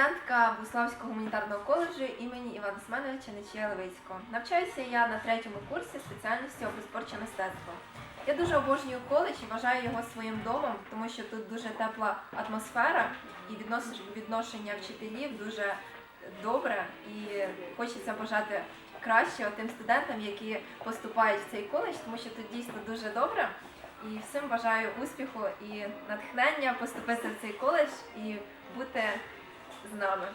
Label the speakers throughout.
Speaker 1: студентка Буславського гуманітарного коледжу імені Івана Семеновича Нечія Левицького. Навчаюся я на третьому курсі спеціальності образотворче мистецтво. Я дуже обожнюю коледж і вважаю його своїм домом, тому що тут дуже тепла атмосфера і відношення вчителів дуже добре. І хочеться бажати кращого тим студентам, які поступають в цей коледж, тому що тут дійсно дуже добре. І всім бажаю успіху і натхнення поступити в цей коледж і бути з нами.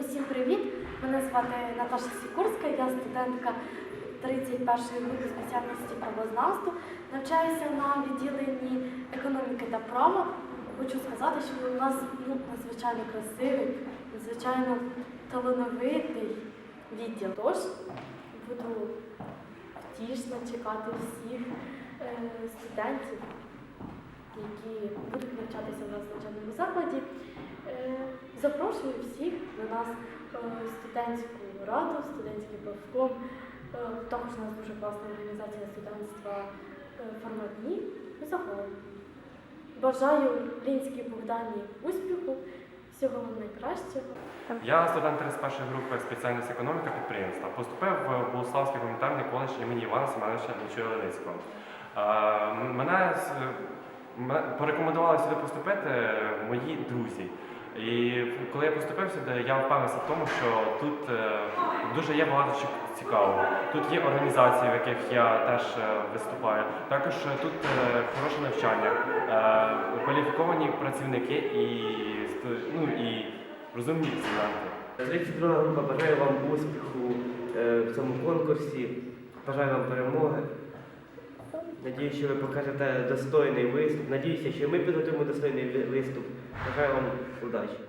Speaker 2: Усім привіт! Мене звати Наташа Сікурська, я студентка 31-ї групи спеціальності правознавства. Навчаюся на відділенні економіки та права. Хочу сказати, що у нас ну, надзвичайно красивий, надзвичайно талановитий відділ. Тож буду втішно чекати всіх е, студентів, які будуть навчатися в нас в навчальному закладі. Запрошую всіх до нас е, студентську раду, студентський профком. Е, Також у нас дуже класна організація студентства е, формат дні загалом. Бажаю Лінській Богдані успіху, всього вам найкращого.
Speaker 3: Я студент 31 групи спеціальність економіка підприємства. Поступив в Богославський гуманітарний коледж імені Івана Семеновича з- мене порекомендували сюди поступити мої друзі. І коли я поступив сюди, я впевнився в тому, що тут е, дуже є багато цікавого. Тут є організації, в яких я теж е, виступаю. Також е, тут хороше навчання, кваліфіковані працівники і, ну, і розумні студенти.
Speaker 4: 32 група бажаю вам успіху в цьому конкурсі. Бажаю вам перемоги. Надіюсь, що ви покажете достойний виступ. Надіюся, що ми підготуємо достойний виступ. Бажаю вам удачі.